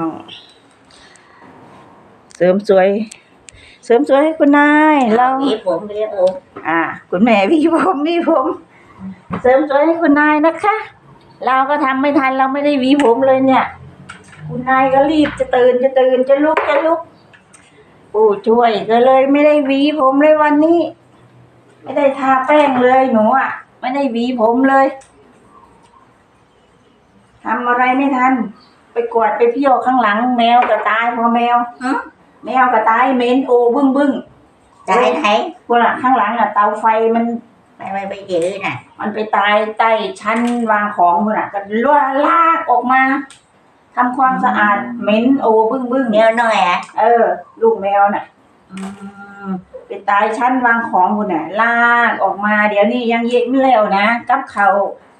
อ๋อเสริมสวย เสริมสวยให้คุณนายเราหวีผมเรียกผมอ่า คุณแม่พี่ผมพี่ผม เสริมสวยให้คุณนายนะคะ เราก็ทำไม่ทันเราไม่ได้หวีผมเลยเนี่ย คุณนายก็รีบจะตื่นจะตื่นจะลุกจะลุกปู่ช่วยก็เลยไม่ได้หวีผมเลยวันนี้ ไม่ได้ทาแป้งเลยหนูอะ ไม่ได้หวีผมเลยทำอะไรไม่ทัน ไปกวาดไปเที่ยวข้างหลัง แมวก็ตายพอแมวฮะแมวก็ตายเหม็นโอบึ้งบึ้งจะให้ไหนพวกน่ะข้างหลังอะ เตาไฟมันไม่ไม่ไปยืนน่ะ มันไปตายใต้ชั้นวางของพวกน่ะ ก็ล่วลากออกมาทำความสะอาดเหม็นโอบึ้งบึ้งเนื้อน้อยอะเออ ลูกแมวน่ะอืมไปตายชั้นวางของพวกน่ะ ลากออกมา เดี๋ยวนี้ยังเยะไม่แล้วนะกับเขาว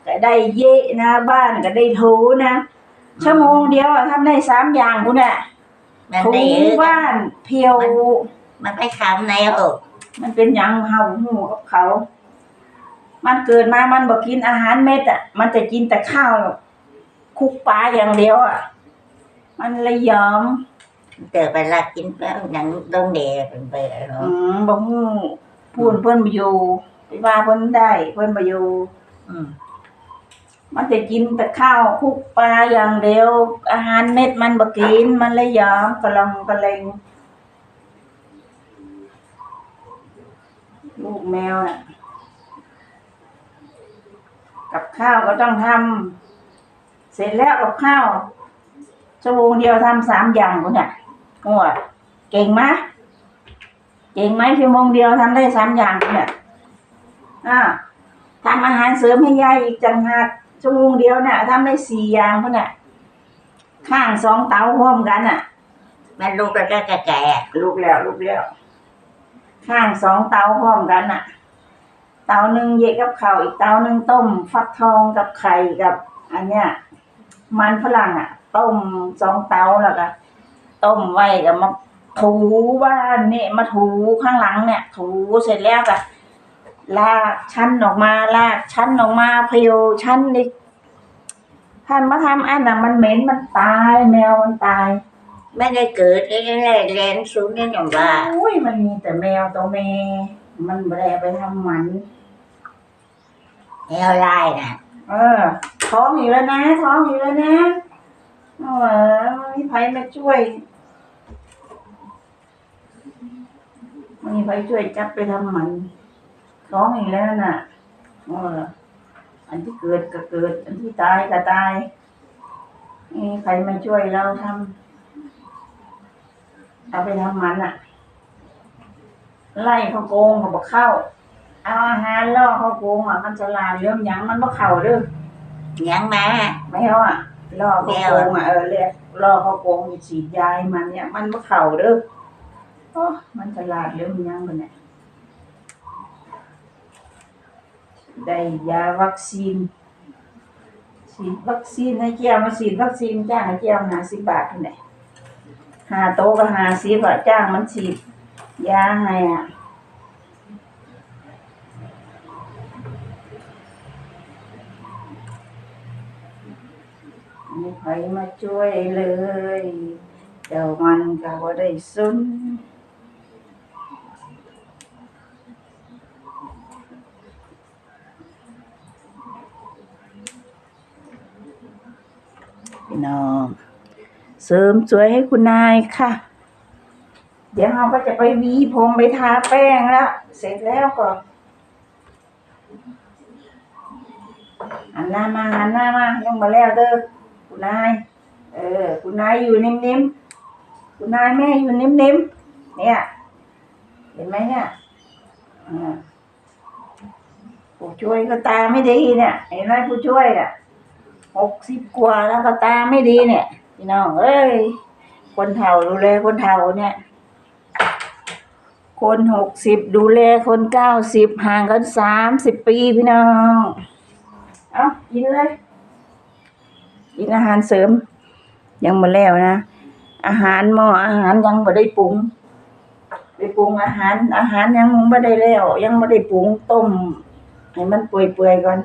ก็ได้เยะนะ บ้านก็ได้ถูนะ ชั่วโมงเดียวอะทำได้สามอย่างพวกน่ะมันถูได้ยืนบ้านเพียว มันไปทำในอกมันเป็นหยังเห่าหูกับเขา มันเกิดมามันบอกกินอาหารเม็ดอะ มันจะกินแต่ข้าวคลุกปลาอย่างเดียวอะ มันเลยยอมเกิดไปละกินแล้วหนังต้องเดเป็นไปเหรออืมบอกหูพูนเพิ่นมาอยู่ไปว่าเพิ่นได้เพิ่นมาอยู่อืม มันจะกินแต่ข้าวคุกปลาอย่างเดียว อาหารเม็ดมันบอกกิน มันเลยยอมกระลองกระเลงลูกแมวน่ะ กับข้าวก็ต้องทำเสร็จแล้วกับข้าวชั่วโมงเดียวทำสามอย่างคุณเนี่ยโอ้เก่งไหมเก่งไหมชั่วโมงเดียวทำได้สามอย่างคุณเนี่ยอ่าทำอาหารเสริมให้ยายอีกจังหาก ชั่วโมงเดียวเนี่ยทำได้สี่อย่างคุณเนี่ยข้างสองเตาพร้อมกันอะ มันลูกแล้วก็แก่ลูกแล้วลูกแล้ว ข้างสองเตาพร้อมกันอะ เตาหนึ่งเยะกับข้าวอีกเตาหนึ่งต้ม ฟักทองกับไข่กับ อันเนี้ยมันฝรั่งอะ ต้มสองเตาแล้วก็ต้มไว้กับมาถูบ้านเนี่ยมาถูข้างหลังเนี่ย ถูเสร็จแล้วก็ ลากชั้นออกมา ลากชั้นออกมาเพลียวชั้นนี่ท่านมาทำอันน่ะมันเหม็นมันตายแมวมันตายๆไม่ได้เกิดได้ได้เรียนสูงนี่อย่างว่าโอ้ยมันมีแต่แมวตัวแม่มันไม่ได้เอาไปทำหมันแนวลายน่ะ เออ ท้องอีกแล้วนะ ท้องอีกแล้วนะโอ้ยมีใครมาช่วยมีใครช่วยจับไปทำหมัน ท้องอีกแล้วน่ะเอออันที่เกิดก็เกิด อันที่ตายก็ตายมีใครมาช่วยเราทำเอาไปทำมันอะไล่เขาโกงเขาบอกเข้า เอาอาหารล่อเขาโกงอะ มันฉลาดเรื่องยังมันบ่เข้าเด้อยังมาไม่เอาอะล่อเขาโกงอะเออเรียกล่อเขาโกงฉีดยาให้มันเนี่ย มันบ่เข้าเด้อโอ้มันฉลาดเรื่องยังมันเนี่ย ได้ยาวัคซีนฉีดวัคซีนให้เจ้ามาฉีดวัคซีนจ้างให้เจ้าหาสิบบาทเท่ไหร่หาโตะก็หาสิบบาทจ้างมันฉีดยาให้อะมีใครมาช่วยเลย เดี๋ยวมันก็บ่ได้สุน พี่น้อง เสริมสวยให้คุณนายค่ะ เดี๋ยวเราก็จะไปวีผมไปทาแป้งแล้ว เสร็จแล้วก็หันหน้ามาหันหน้ามายังมาแล้วเด้อคุณนาย เออ คุณนายอยู่นิ่มๆคุณนายแม่อยู่นิ่มๆเนี่ย เห็นไหมเนี่ยผู้ช่วยก็ตาไม่ดีเนี่ยเห็นไหมผู้ช่วยเนี่ย หกสิบกว่าแล้วก็ตาไม่ดีเนี่ยพี่น้องเอ้ยคนเฒ่าดูแลคนเฒ่าเนี่ย คนหกสิบดูแลคนเก้าสิบห่างกันสามสิบปีพี่น้องเอากินเลยกินอาหารเสริม ยังมาแล้วนะ อาหารหม้ออาหารยังไม่ได้ปรุงไปปรุงอาหาร อาหารยังไม่ได้แล้ว ยังไม่ได้ปรุงต้มให้มันเปื่อยๆก่อน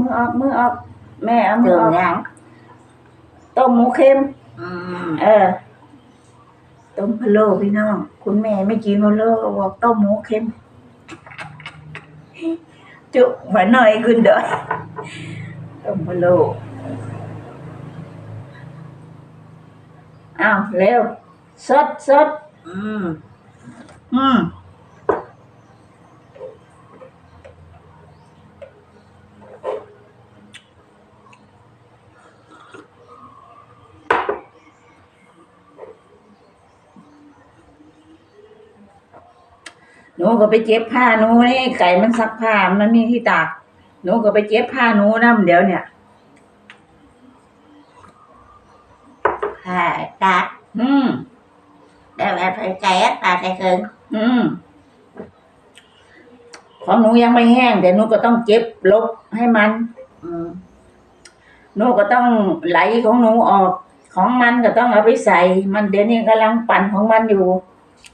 มือออกมือออก แม่เอามืเติอมออกยังต้มหมูเค็มอืมเออ ต้มพะโล้พี่น้อง คุณแม่ไม่กินพะโล้บอกต้มหมูเค็ม จุหัวหน่อยขึ้นเด้อต้มพะโล้อ้าวเร็วสดสดอืม หนูก็ไปเจ็บผ้าหนูนี่ไก่มันซักผ้ามันมีที่ตากหนูก็ไปเจ็บผ้าหนูน้ำเดี๋ยวเนี่ยค่ะตัดอืมได้แบบใส่ใจอะตัดใส่เกินอืมของหนูยังไม่แห้งแต่หนูก็ต้องเจ็บลบให้มันอืมหนูก็ต้องไหลของหนูออกของมันก็ต้องเอาไปใส่ มันเดี๋ยวนี้กำลังปั่นของมันอยู่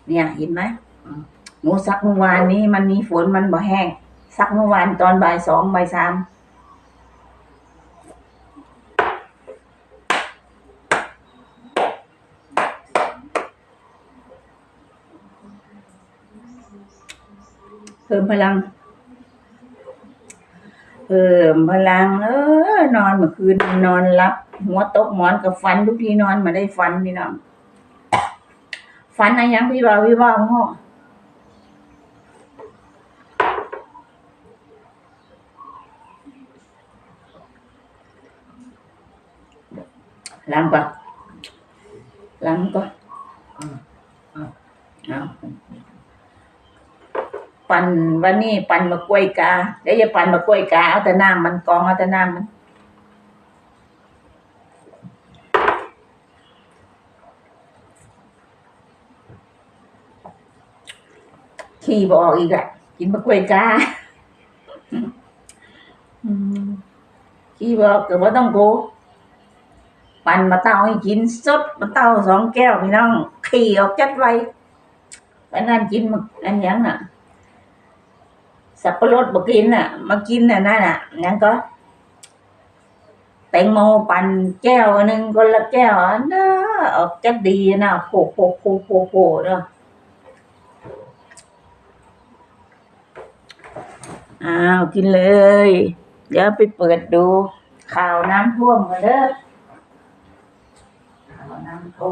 เนี่ยเห็นไหมอืม หนูซักเมื่อวานนี้มันมีฝนมันบ่แห้งซักเมื่อวานตอนบ่ายสองบ่ายสามเพิ่มพลังเพิ่มพลังเออนอนเมื่อคืนนอนรับ หัวตกหมอนกับฟันทุกทีนอนมาได้ฟันพี่น้องฟันอะไรยังพี่บ่าวพี่บ่าวพ่อ ล้างก่อนล้างก่อนเอาปั่นวันนี้ปั่นมากล้วยกาเดี๋ยวจะปั่นมากล้วยกาเอาแต่น้ำมันกองเอาแต่น้ำมันขี่บออกอีกอะกินมะกล้วยกาอืมขี่บอกก็บ่ต้องโก ปั่นมาเต้าให้กินสดมาเต้าสองแก้วพี่น้อง ขี่ออกจัดไว้ไปนั่นกินมาอันยังน่ะ สับปะรดบ่กินน่ะ มากินน่ะนั่นน่ะยังก็แตงโมปั่นแก้วอันหนึ่งคนละแก้วนน่ะออกจัดดีนะโผโผโผโผโผล่เนาะอ้าว กินเลย เดี๋ยวไปเปิดดูข่าวน้ำท่วมกันเด้อ ข่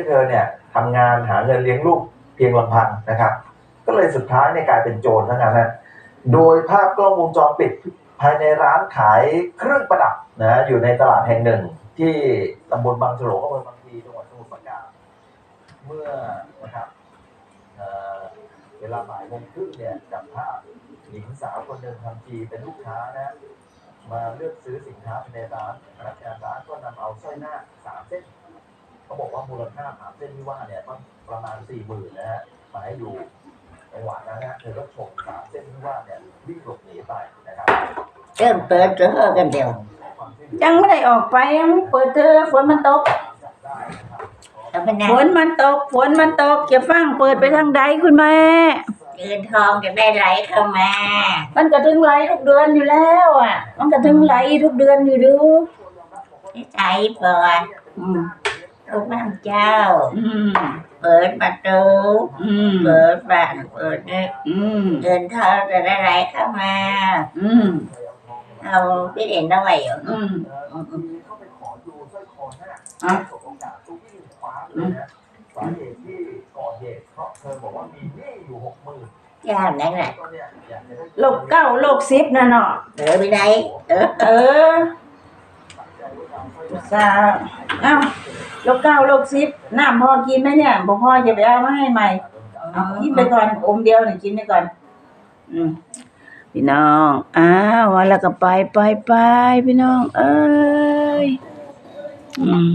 ที่เธอเนี่ยทำงานหาเงินเลี้ยงลูกเพียงลำพังนะครับ ก็เลยสุดท้ายเนี่ยกลายเป็นโจรทั้งนั้นนะโดยภาพกล้องวงจรปิดภายในร้านขายเครื่องประดับนะอยู่ในตลาดแห่งหนึ่ง ที่ตำบลบางฉลงอำเภอบางพลีจังหวัดสมุทรปราการเมื่อนะครับเเวลาบ่ายโมงครึ่งเนี่ยจับภาพหญิงสาวคนหนึ่งทำทีเป็นลูกค้านะมาเลือกซื้อสินค้าในร้านพนักงานร้านก็นำเอาสร้อยหน้าสามเส้น เขาบอกว่ามูลค่าสามเส้นที่ว่าเนี่ยต้องประมาณสี่หมื่นนะฮะมาให้อยู่จังหวะนั้นนะเธอก็ฉกสามเส้นที่ว่าเนี่ยวิ่งหลบหนีไปนะครับเริ่มเปิดเจอกันเดียวความช่วยเหลือยังไม่ได้ออกไปยังไม่เปิดเธอฝนมันตกจับได้นะครับแล้วเป็นไงฝนมันตกฝนมันตกจะฟังเปิดไปทางใดคุณแม่เงินทองจะได้ไหลเข้ามา มันก็ถึงไหลทุกเดือนอยู่แล้วอะ มันก็ถึงไหลทุกเดือนอยู่ดูใจเปิดอืม ลูกน้ำเจ้าอืมเปิดประตูอืมเปิดบ้านเปิดเนี่ยอืมเงินทองจะได้ไหลเข้ามาอืมเอาพี่เด่นเอาไว้อยู่อืมเอ่อคือเข้าไปขอดูสร้อยคอหน้าอะสบโอกาสก็วิ่งคว้าเลยนะสาเหตุที่ก่อเหตุเพราะเธอบอกว่ามีหนี้อยู่หกหมื่นย่านนั่นแหละก็เนี่ยอยากจะได้โลกเก้าโลกสิบนะเนาะเออไปไหนเออเออตั้งใจว่าจะเอา โรคเก้าโรคสิบน้ำพอกินไหมเนี่ยบอกพ่อจะไปเอามาให้ใหม่เอากินไปก่อนอมเดียวนี่กินไปก่อน อืมพี่น้องอ้าววันแล้วก็ไปไปไปพี่น้อง เอ้ยอืม